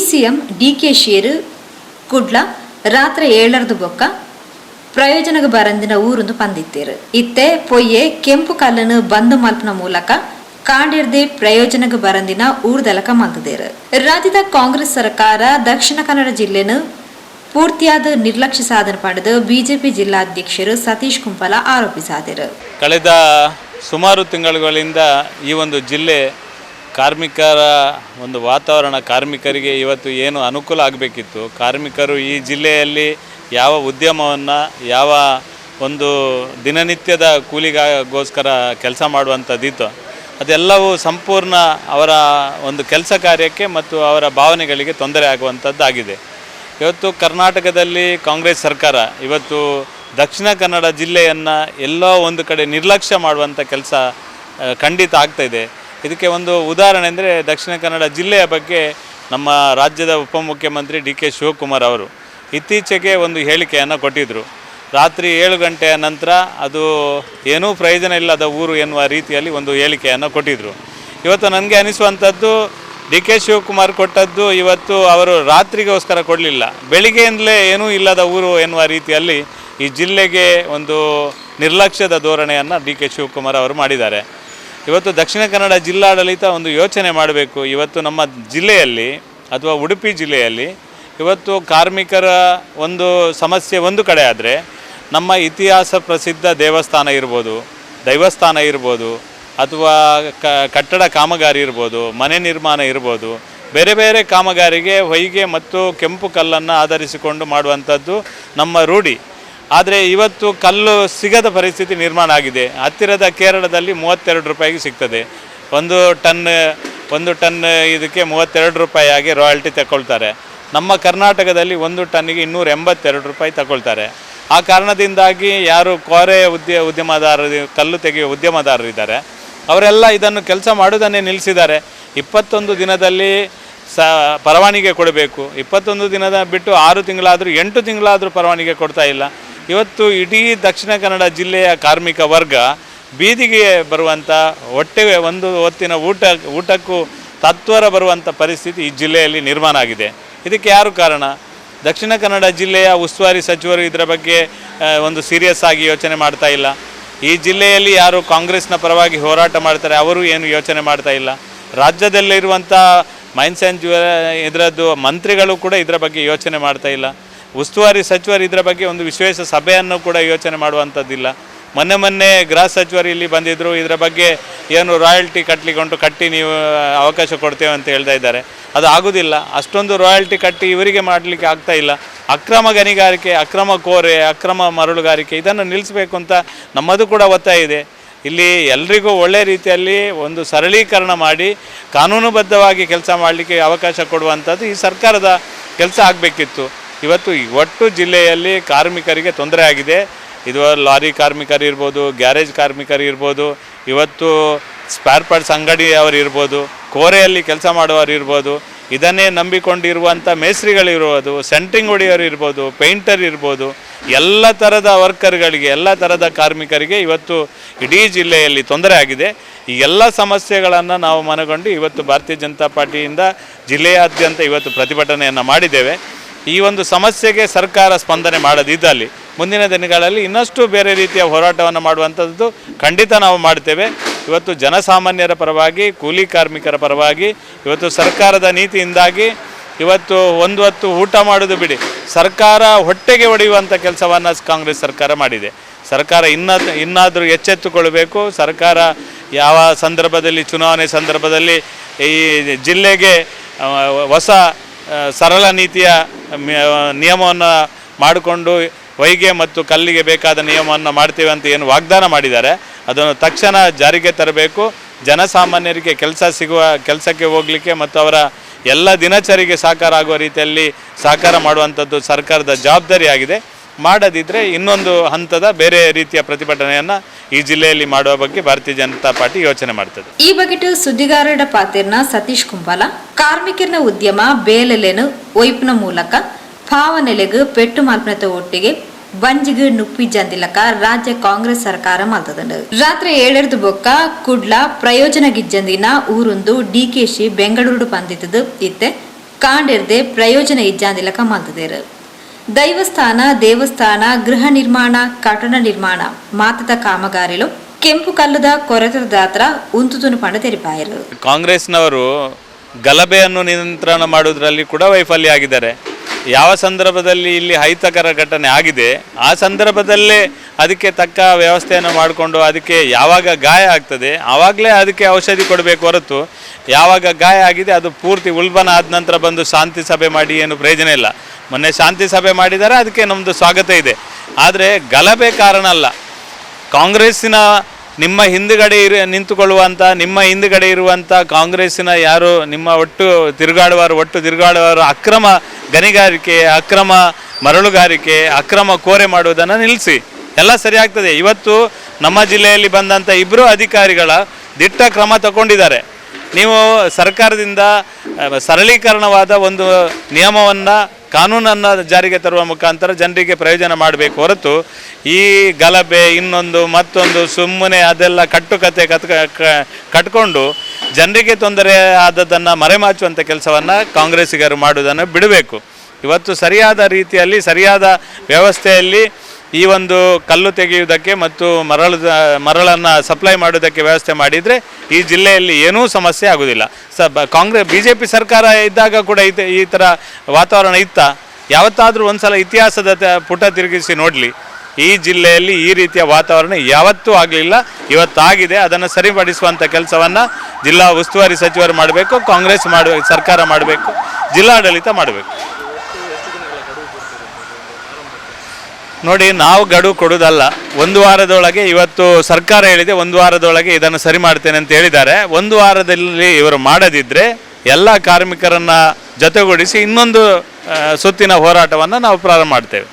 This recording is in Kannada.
ಡಿಸಿಎಂ ಡಿಕೆ ಶೇರು, ಕುಡ್ಲ, ರಾತ್ರಿ ಏಳರದು ಬೊಕ್ಕ ಪ್ರಯೋಜನಗ ಬರಂದಿನ ಊರೊಂದು ಪಂದಿತ್ತೇರು. ಇತ್ತೆ ಪೊಯ್ಯೆ ಕೆಂಪು ಕಲ್ಲನ್ನು ಬಂದು ಮಲ್ಪನ ಮೂಲಕ ಕಾಂಡಿರ್ದೆ ಪ್ರಯೋಜನಗ ಬರಂದಿನ ಊರ್ದಲಕ ಮಲ್ತದೇರು. ರಾಜ್ಯದ ಕಾಂಗ್ರೆಸ್ ಸರ್ಕಾರ ದಕ್ಷಿಣ ಕನ್ನಡ ಜಿಲ್ಲೆನು ಪೂರ್ತಿಯಾದ ನಿರ್ಲಕ್ಷ್ಯ ಸಾಧನೆ ಪಡೆದು ಬಿಜೆಪಿ ಜಿಲ್ಲಾಧ್ಯಕ್ಷರು ಸತೀಶ್ ಕುಂಪಲ ಆರೋಪಿಸಾದರು. ಕಳೆದ ಸುಮಾರು ತಿಂಗಳುಗಳಿಂದ ಈ ಒಂದು ಜಿಲ್ಲೆ ಕಾರ್ಮಿಕರ ಒಂದು ವಾತಾವರಣ ಕಾರ್ಮಿಕರಿಗೆ ಇವತ್ತು ಏನು ಅನುಕೂಲ ಆಗಬೇಕಿತ್ತು? ಕಾರ್ಮಿಕರು ಈ ಜಿಲ್ಲೆಯಲ್ಲಿ ಯಾವ ಉದ್ಯಮವನ್ನು, ಯಾವ ಒಂದು ದಿನನಿತ್ಯದ ಕೂಲಿಗಾಗೋಸ್ಕರ ಕೆಲಸ ಮಾಡುವಂಥದ್ದಿತ್ತು? ಅದೆಲ್ಲವೂ ಸಂಪೂರ್ಣ ಅವರ ಒಂದು ಕೆಲಸ ಕಾರ್ಯಕ್ಕೆ ಮತ್ತು ಅವರ ಭಾವನೆಗಳಿಗೆ ತೊಂದರೆ ಆಗುವಂಥದ್ದಾಗಿದೆ. ಇವತ್ತು ಕರ್ನಾಟಕದಲ್ಲಿ ಕಾಂಗ್ರೆಸ್ ಸರ್ಕಾರ, ಇವತ್ತು ದಕ್ಷಿಣ ಕನ್ನಡ ಜಿಲ್ಲೆಯನ್ನು ಎಲ್ಲೋ ಒಂದು ಕಡೆ ನಿರ್ಲಕ್ಷ್ಯ ಮಾಡುವಂಥ ಕೆಲಸ ಖಂಡಿತ ಆಗ್ತಾ ಇದೆ. ಇದಕ್ಕೆ ಒಂದು ಉದಾಹರಣೆ ಅಂದರೆ ದಕ್ಷಿಣ ಕನ್ನಡ ಜಿಲ್ಲೆಯ ಬಗ್ಗೆ ನಮ್ಮ ರಾಜ್ಯದ ಉಪಮುಖ್ಯಮಂತ್ರಿ ಡಿ ಕೆ ಶಿವಕುಮಾರ್ ಅವರು ಇತ್ತೀಚೆಗೆ ಒಂದು ಹೇಳಿಕೆಯನ್ನು ಕೊಟ್ಟಿದ್ದರು ರಾತ್ರಿ ಏಳು ಗಂಟೆಯ ನಂತರ ಅದು ಏನೂ ಪ್ರಯೋಜನ ಇಲ್ಲದ ಊರು ಎನ್ನುವ ರೀತಿಯಲ್ಲಿ ಒಂದು ಹೇಳಿಕೆಯನ್ನು ಕೊಟ್ಟಿದ್ದರು ಇವತ್ತು ನನಗೆ ಅನಿಸುವಂಥದ್ದು ಡಿ ಕೆ ಶಿವಕುಮಾರ್ ಕೊಟ್ಟದ್ದು ಇವತ್ತು ಅವರು ರಾತ್ರಿಗೋಸ್ಕರ ಕೊಡಲಿಲ್ಲ. ಬೆಳಿಗ್ಗೆಯಿಂದಲೇ ಏನೂ ಇಲ್ಲದ ಊರು ಎನ್ನುವ ರೀತಿಯಲ್ಲಿ ಈ ಜಿಲ್ಲೆಗೆ ಒಂದು ನಿರ್ಲಕ್ಷ್ಯದ ಧೋರಣೆಯನ್ನು ಡಿ ಕೆ ಶಿವಕುಮಾರ್ ಅವರು ಮಾಡಿದ್ದಾರೆ. ಇವತ್ತು ದಕ್ಷಿಣ ಕನ್ನಡ ಜಿಲ್ಲಾಡಳಿತ ಒಂದು ಯೋಚನೆ ಮಾಡಬೇಕು. ಇವತ್ತು ನಮ್ಮ ಜಿಲ್ಲೆಯಲ್ಲಿ ಅಥವಾ ಉಡುಪಿ ಜಿಲ್ಲೆಯಲ್ಲಿ ಇವತ್ತು ಕಾರ್ಮಿಕರ ಒಂದು ಸಮಸ್ಯೆ ಒಂದು ಕಡೆ ಆದರೆ ನಮ್ಮ ಇತಿಹಾಸ ಪ್ರಸಿದ್ಧ ದೇವಸ್ಥಾನ ಇರ್ಬೋದು ದೈವಸ್ಥಾನ ಇರ್ಬೋದು, ಅಥವಾ ಕಟ್ಟಡ ಕಾಮಗಾರಿ ಇರ್ಬೋದು, ಮನೆ ನಿರ್ಮಾಣ ಇರ್ಬೋದು, ಬೇರೆ ಬೇರೆ ಕಾಮಗಾರಿಗೆ ಹೊಯ್ಗೆ ಮತ್ತು ಕೆಂಪು ಕಲ್ಲನ್ನು ಆಧರಿಸಿಕೊಂಡು ಮಾಡುವಂಥದ್ದು ನಮ್ಮ ರೂಢಿ. ಆದರೆ ಇವತ್ತು ಕಲ್ಲು ಸಿಗದ ಪರಿಸ್ಥಿತಿ ನಿರ್ಮಾಣ ಆಗಿದೆ. ಹತ್ತಿರದ ಕೇರಳದಲ್ಲಿ ಮೂವತ್ತೆರಡು ರೂಪಾಯಿಗೆ ಸಿಗ್ತದೆ. ಒಂದು ಟನ್ ಒಂದು ಟನ್ ಇದಕ್ಕೆ ಮೂವತ್ತೆರಡು ರೂಪಾಯಿ ಆಗಿ ರಾಯಲ್ಟಿ ತಗೊಳ್ತಾರೆ ನಮ್ಮ ಕರ್ನಾಟಕದಲ್ಲಿ ಒಂದು ಟನ್ನಿಗೆ ಇನ್ನೂರ ಎಂಬತ್ತೆರಡು ರೂಪಾಯಿ ತಗೊಳ್ತಾರೆ ಆ ಕಾರಣದಿಂದಾಗಿ ಯಾರು ಕೋರೆ ಉದ್ಯ, ಉದ್ಯಮದಾರರು, ಕಲ್ಲು ತೆಗೆಯುವ ಉದ್ಯಮದಾರರಿದ್ದಾರೆ ಅವರೆಲ್ಲ ಇದನ್ನು ಕೆಲಸ ಮಾಡೋದನ್ನೇ ನಿಲ್ಲಿಸಿದ್ದಾರೆ. ಇಪ್ಪತ್ತೊಂದು ದಿನದಲ್ಲಿ ಸ, ಪರವಾನಿಗೆ ಕೊಡಬೇಕು. ಇಪ್ಪತ್ತೊಂದು ದಿನದ ಬಿಟ್ಟು ಆರು ತಿಂಗಳಾದರೂ, ಎಂಟು ತಿಂಗಳಾದರೂ ಪರವಾನಿಗೆ ಕೊಡ್ತಾ ಇಲ್ಲ. ಇವತ್ತು ಇಡೀ ದಕ್ಷಿಣ ಕನ್ನಡ ಜಿಲ್ಲೆಯ ಕಾರ್ಮಿಕ ವರ್ಗ ಬೀದಿಗೆ ಬರುವಂಥ ಹೊಟ್ಟೆ ಒಂದು ಹೊತ್ತಿನ ಊಟ, ಊಟಕ್ಕೂ ತತ್ವರ ಬರುವಂಥ ಪರಿಸ್ಥಿತಿ ಈ ಜಿಲ್ಲೆಯಲ್ಲಿ ನಿರ್ಮಾಣ ಆಗಿದೆ. ಇದಕ್ಕೆ ಯಾರು ಕಾರಣ? ದಕ್ಷಿಣ ಕನ್ನಡ ಜಿಲ್ಲೆಯ ಉಸ್ತುವಾರಿ ಸಚಿವರು ಇದರ ಬಗ್ಗೆ ಒಂದು ಸೀರಿಯಸ್ ಆಗಿ ಯೋಚನೆ ಮಾಡ್ತಾ ಇಲ್ಲ. ಈ ಜಿಲ್ಲೆಯಲ್ಲಿ ಯಾರು ಕಾಂಗ್ರೆಸ್ನ ಪರವಾಗಿ ಹೋರಾಟ ಮಾಡ್ತಾರೆ ಅವರು ಏನು ಯೋಚನೆ ಮಾಡ್ತಾ ಇಲ್ಲ. ರಾಜ್ಯದಲ್ಲಿರುವಂಥ ಮೈನ್ಸ್ ಆ್ಯಂಡ್ ಇದರದ್ದು ಮಂತ್ರಿಗಳು ಕೂಡ ಇದರ ಬಗ್ಗೆ ಯೋಚನೆ ಮಾಡ್ತಾ ಇಲ್ಲ. ಉಸ್ತುವಾರಿ ಸಚಿವರು ಇದರ ಬಗ್ಗೆ ಒಂದು ವಿಶೇಷ ಸಭೆಯನ್ನು ಕೂಡ ಯೋಚನೆ ಮಾಡುವಂಥದ್ದಿಲ್ಲ. ಮೊನ್ನೆ ಮೊನ್ನೆ ಗೃಹ ಸಚಿವರು ಇಲ್ಲಿ ಬಂದಿದ್ದರು ಇದರ ಬಗ್ಗೆ ಏನು ರಾಯಲ್ಟಿ ಕಟ್ಟಲಿಕ್ಕೆ ಕಟ್ಟಿ ನೀವು ಅವಕಾಶ ಕೊಡ್ತೇವೆ ಅಂತ ಹೇಳ್ತಾ ಇದ್ದಾರೆ. ಅದು ಆಗೋದಿಲ್ಲ. ಅಷ್ಟೊಂದು ರಾಯಲ್ಟಿ ಕಟ್ಟಿ ಇವರಿಗೆ ಮಾಡಲಿಕ್ಕೆ ಆಗ್ತಾ ಇಲ್ಲ. ಅಕ್ರಮ ಗಣಿಗಾರಿಕೆ, ಅಕ್ರಮ ಕೋರೆ, ಅಕ್ರಮ ಮರಳುಗಾರಿಕೆ, ಇದನ್ನು ನಿಲ್ಲಿಸಬೇಕು ಅಂತ ನಮ್ಮದು ಕೂಡ ಒತ್ತಾಯ ಇದೆ. ಇಲ್ಲಿ ಎಲ್ರಿಗೂ ಒಳ್ಳೆ ರೀತಿಯಲ್ಲಿ ಒಂದು ಸರಳೀಕರಣ ಮಾಡಿ, ಕಾನೂನುಬದ್ಧವಾಗಿ ಕೆಲಸ ಮಾಡಲಿಕ್ಕೆ ಅವಕಾಶ ಕೊಡುವಂಥದ್ದು ಈ ಸರ್ಕಾರದ ಕೆಲಸ ಆಗಬೇಕಿತ್ತು. ಇವತ್ತು ಒಟ್ಟು ಜಿಲ್ಲೆಯಲ್ಲಿ ಕಾರ್ಮಿಕರಿಗೆ ತೊಂದರೆ ಆಗಿದೆ. ಇದು ಲಾರಿ ಕಾರ್ಮಿಕರಿರ್ಬೋದು ಗ್ಯಾರೇಜ್ ಕಾರ್ಮಿಕರಿರ್ಬೋದು ಇವತ್ತು ಸ್ಪೇರ್ ಪಾರ್ಟ್ಸ್ ಅಂಗಡಿಯವರು ಇರ್ಬೋದು, ಕೋರೆಯಲ್ಲಿ ಕೆಲಸ ಮಾಡುವವರು ಇರ್ಬೋದು, ಇದನ್ನೇ ನಂಬಿಕೊಂಡಿರುವಂಥ ಮೇಸ್ತ್ರಿಗಳಿರ್ಬೋದು ಸೆಂಟ್ರಿಂಗ್ ಹೊಡೆಯೋರಿರ್ಬೋದು ಪೇಂಟರ್ ಇರ್ಬೋದು, ಎಲ್ಲ ಥರದ ವರ್ಕರ್ಗಳಿಗೆ, ಎಲ್ಲ ಥರದ ಕಾರ್ಮಿಕರಿಗೆ ಇವತ್ತು ಇಡೀ ಜಿಲ್ಲೆಯಲ್ಲಿ ತೊಂದರೆ ಆಗಿದೆ. ಈ ಎಲ್ಲ ಸಮಸ್ಯೆಗಳನ್ನು ನಾವು ಮನಗೊಂಡು ಇವತ್ತು ಭಾರತೀಯ ಜನತಾ ಪಾರ್ಟಿಯಿಂದ ಜಿಲ್ಲೆಯಾದ್ಯಂತ ಇವತ್ತು ಪ್ರತಿಭಟನೆಯನ್ನು ಮಾಡಿದ್ದೇವೆ. ಈ ಒಂದು ಸಮಸ್ಯೆಗೆ ಸರ್ಕಾರ ಸ್ಪಂದನೆ ಮಾಡದಿದ್ದಲ್ಲಿ ಮುಂದಿನ ದಿನಗಳಲ್ಲಿ ಇನ್ನಷ್ಟು ಬೇರೆ ರೀತಿಯ ಹೋರಾಟವನ್ನು ಮಾಡುವಂಥದ್ದು ಖಂಡಿತ ನಾವು ಮಾಡ್ತೇವೆ. ಇವತ್ತು ಜನಸಾಮಾನ್ಯರ ಪರವಾಗಿ, ಕೂಲಿ ಕಾರ್ಮಿಕರ ಪರವಾಗಿ, ಇವತ್ತು ಸರ್ಕಾರದ ನೀತಿಯಿಂದಾಗಿ ಇವತ್ತು ಒಂದು ಹೊತ್ತು ಊಟ ಮಾಡೋದು ಬಿಡಿ. ಸರ್ಕಾರ ಹೊಟ್ಟೆಗೆ ಒಡೆಯುವಂಥ ಕೆಲಸವನ್ನು ಕಾಂಗ್ರೆಸ್ ಸರ್ಕಾರ ಮಾಡಿದೆ. ಸರ್ಕಾರ ಇನ್ನ, ಇನ್ನಾದರೂ ಎಚ್ಚೆತ್ತುಕೊಳ್ಬೇಕು ಸರ್ಕಾರ ಯಾವ ಸಂದರ್ಭದಲ್ಲಿ, ಚುನಾವಣೆ ಸಂದರ್ಭದಲ್ಲಿ ಈ ಜಿಲ್ಲೆಗೆ ಹೊಸ ಸರಳ ನೀತಿಯ ನಿಯಮವನ್ನು ಮಾಡಿಕೊಂಡು ವೈಗೆ ಮತ್ತು ಕಲ್ಲಿಗೆ ಬೇಕಾದ ನಿಯಮವನ್ನು ಮಾಡ್ತೀವಿ ಅಂತ ಏನು ವಾಗ್ದಾನ ಮಾಡಿದ್ದಾರೆ. ಅದನ್ನು ತಕ್ಷಣ ಜಾರಿಗೆ ತರಬೇಕು. ಜನಸಾಮಾನ್ಯರಿಗೆ ಕೆಲಸ ಸಿಗುವ, ಕೆಲಸಕ್ಕೆ ಹೋಗಲಿಕ್ಕೆ ಮತ್ತು ಅವರ ಎಲ್ಲ ದಿನಚರಿಗೆ ಸಹಕಾರ ಆಗುವ ರೀತಿಯಲ್ಲಿ ಸಹಕಾರ ಮಾಡುವಂಥದ್ದು ಸರ್ಕಾರದ ಜವಾಬ್ದಾರಿಯಾಗಿದೆ. ಮಾಡದಿದ್ದರೆ ಇನ್ನೊಂದು ಹಂತದ ಬೇರೆ ರೀತಿಯ ಪ್ರತಿಭಟನೆಯನ್ನು ಈ ಜಿಲ್ಲೆಯಲ್ಲಿ ಮಾಡುವ ಬಗ್ಗೆ ಭಾರತೀಯ ಜನತಾ ಪಾರ್ಟಿ ಯೋಚನೆ ಮಾಡ್ತದೆ. ಈ ಬಗ್ಗೆ ಸುದ್ದಿಗಾರರ ಪಾತ್ರನ ಸತೀಶ್ ಕುಂಬಾಲ, ಕಾರ್ಮಿಕರ ಉದ್ಯಮ ಬೇಲೆಲೆನು ಒಯ್ಪನ ಮೂಲಕ, ಭಾವನೆಲೆಗು ಪೆಟ್ಟು ಮಾಲ್ಪನತ ಒಟ್ಟಿಗೆ ಬಂಜಿಗೆ ನುಪ್ಪಿ ಜಂದಿಲಕ ರಾಜ್ಯ ಕಾಂಗ್ರೆಸ್ ಸರ್ಕಾರ ಮಾತದಂಡ ರಾತ್ರಿ ಏಳರದು ಬೊಕ್ಕ ಕುಡ್ಲ ಪ್ರಯೋಜನ ಗಿಜ್ಜಂದಿನ ಊರುಂದು ಡಿಕೆಶಿ ಬೆಂಗಳೂರು ಬಂದಿದ್ದದು ಇತ್ತೆ, ಕಾಂಡೆರ್ದೆ ಪ್ರಯೋಜನ ಇಜ್ಜಾಂದಿಲಕ ಮಂತದೇರು ದೈವಸ್ಥಾನ, ದೇವಸ್ಥಾನ, ಗೃಹ ನಿರ್ಮಾಣ, ಕಟ್ಟಡ ನಿರ್ಮಾಣ ಮಾತದ ಕಾಮಗಾರಿಲು, ಕೆಂಪು ಕಲ್ಲದ, ಕೊರೆತದ ದಾತ್ರ, ಉಂತುತುನು ಪಂಡ ತೆರಿಪಾಯರು ಕಾಂಗ್ರೆಸ್ನವರು ಗಲಭೆಯನ್ನು ನಿಯಂತ್ರಣ ಮಾಡುವುದರಲ್ಲಿ ಕೂಡ ವೈಫಲ್ಯ ಆಗಿದ್ದಾರೆ. ಯಾವ ಸಂದರ್ಭದಲ್ಲಿ ಇಲ್ಲಿ ಅಹಿತಕರ ಘಟನೆ ಆಗಿದೆ, ಆ ಸಂದರ್ಭದಲ್ಲೇ ಅದಕ್ಕೆ ತಕ್ಕ ವ್ಯವಸ್ಥೆಯನ್ನು ಮಾಡಿಕೊಂಡು ಅದಕ್ಕೆ ಯಾವಾಗ ಗಾಯ ಆಗ್ತದೆ, ಆವಾಗಲೇ ಅದಕ್ಕೆ ಔಷಧಿ ಕೊಡಬೇಕು ಹೊರತು ಯಾವಾಗ ಗಾಯ ಆಗಿದೆ ಅದು ಪೂರ್ತಿ ಉಲ್ಬಣ ಆದ ನಂತರ ಬಂದು ಶಾಂತಿ ಸಭೆ ಮಾಡಿ ಏನು ಪ್ರಯೋಜನ ಇಲ್ಲ. ಮೊನ್ನೆ ಶಾಂತಿ ಸಭೆ ಮಾಡಿದ್ದಾರೆ, ಅದಕ್ಕೆ ನಮ್ಮದು ಸ್ವಾಗತ ಇದೆ. ಆದರೆ ಗಲಭೆ ಕಾರಣ ಅಲ್ಲ. ಕಾಂಗ್ರೆಸ್ಸಿನ ನಿಮ್ಮ ಹಿಂದುಗಡೆ ಇರು ನಿಂತುಕೊಳ್ಳುವಂಥ ನಿಮ್ಮ ಹಿಂದುಗಡೆ ಇರುವಂಥ ಕಾಂಗ್ರೆಸ್ಸಿನ ಯಾರು, ನಿಮ್ಮ ಒಟ್ಟು ತಿರುಗಾಡುವರು ಒಟ್ಟು ತಿರುಗಾಡುವರು ಅಕ್ರಮ ಗಣಿಗಾರಿಕೆ, ಅಕ್ರಮ ಮರಳುಗಾರಿಕೆ, ಅಕ್ರಮ ಕೋರೆ ಮಾಡುವುದನ್ನು ನಿಲ್ಲಿಸಿ. ಎಲ್ಲ ಸರಿಯಾಗ್ತದೆ ಇವತ್ತು ನಮ್ಮ ಜಿಲ್ಲೆಯಲ್ಲಿ ಬಂದಂಥ ಇಬ್ಬರು ಅಧಿಕಾರಿಗಳ ದಿಟ್ಟ ಕ್ರಮ ತಗೊಂಡಿದ್ದಾರೆ. ನೀವು ಸರ್ಕಾರದಿಂದ ಸರಳೀಕರಣವಾದ ಒಂದು ನಿಯಮವನ್ನು ಕಾನೂನನ್ನು ಜಾರಿಗೆ ತರುವ ಮುಖಾಂತರ ಜನರಿಗೆ ಪ್ರಯೋಜನ ಮಾಡಬೇಕು ಹೊರತು ಈ ಗಲಭೆ, ಇನ್ನೊಂದು, ಮತ್ತೊಂದು, ಸುಮ್ಮನೆ ಅದೆಲ್ಲ ಕಟ್ಟುಕತೆ ಕತ್ ಕಟ್ಕೊಂಡು ಜನರಿಗೆ ತೊಂದರೆ ಆದದ್ದನ್ನು ಮರೆಮಾಚುವಂಥ ಕೆಲಸವನ್ನು ಕಾಂಗ್ರೆಸ್ಸಿಗರು ಮಾಡುವುದನ್ನು ಬಿಡಬೇಕು. ಇವತ್ತು ಸರಿಯಾದ ರೀತಿಯಲ್ಲಿ, ಸರಿಯಾದ ವ್ಯವಸ್ಥೆಯಲ್ಲಿ ಈ ಒಂದು ಕಲ್ಲು ತೆಗೆಯುವುದಕ್ಕೆ ಮತ್ತು ಮರಳು ಮರಳನ್ನು ಸಪ್ಲೈ ಮಾಡೋದಕ್ಕೆ ವ್ಯವಸ್ಥೆ ಮಾಡಿದರೆ ಈ ಜಿಲ್ಲೆಯಲ್ಲಿ ಏನೂ ಸಮಸ್ಯೆ ಆಗೋದಿಲ್ಲ ಸ ಕಾಂಗ್ರೆಸ್ ಬಿ ಜೆ ಪಿ ಸರ್ಕಾರ ಇದ್ದಾಗ ಕೂಡ ಈ ಈ ಥರ ವಾತಾವರಣ ಇತ್ತ. ಯಾವತ್ತಾದರೂ ಒಂದು ಸಲ ಇತಿಹಾಸದ ಪುಟ ತಿರುಗಿಸಿ ನೋಡಲಿ. ಈ ಜಿಲ್ಲೆಯಲ್ಲಿ ಈ ರೀತಿಯ ವಾತಾವರಣ ಯಾವತ್ತೂ ಆಗಲಿಲ್ಲ. ಇವತ್ತಾಗಿದೆ. ಅದನ್ನು ಸರಿಪಡಿಸುವಂಥ ಕೆಲಸವನ್ನು ಜಿಲ್ಲಾ ಉಸ್ತುವಾರಿ ಸಚಿವರು ಮಾಡಬೇಕು, ಕಾಂಗ್ರೆಸ್ ಮಾಡಬೇಕು ಸರ್ಕಾರ ಮಾಡಬೇಕು, ಜಿಲ್ಲಾಡಳಿತ ಮಾಡಬೇಕು. ನೋಡಿ, ನಾವು ಗಡುವು ಕೊಡೋದಲ್ಲ. ಒಂದು ವಾರದೊಳಗೆ ಇವತ್ತು ಸರ್ಕಾರ ಹೇಳಿದೆ, ಒಂದು ವಾರದೊಳಗೆ ಇದನ್ನು ಸರಿ ಮಾಡ್ತೇನೆ ಅಂತ ಹೇಳಿದ್ದಾರೆ. ಒಂದು ವಾರದಲ್ಲಿ ಇವರು ಮಾಡದಿದ್ದರೆ ಎಲ್ಲ ಕಾರ್ಮಿಕರನ್ನ ಜೊತೆಗೂಡಿಸಿ ಇನ್ನೊಂದು ಸುತ್ತಿನ ಹೋರಾಟವನ್ನು ನಾವು ಪ್ರಾರಂಭ ಮಾಡ್ತೇವೆ.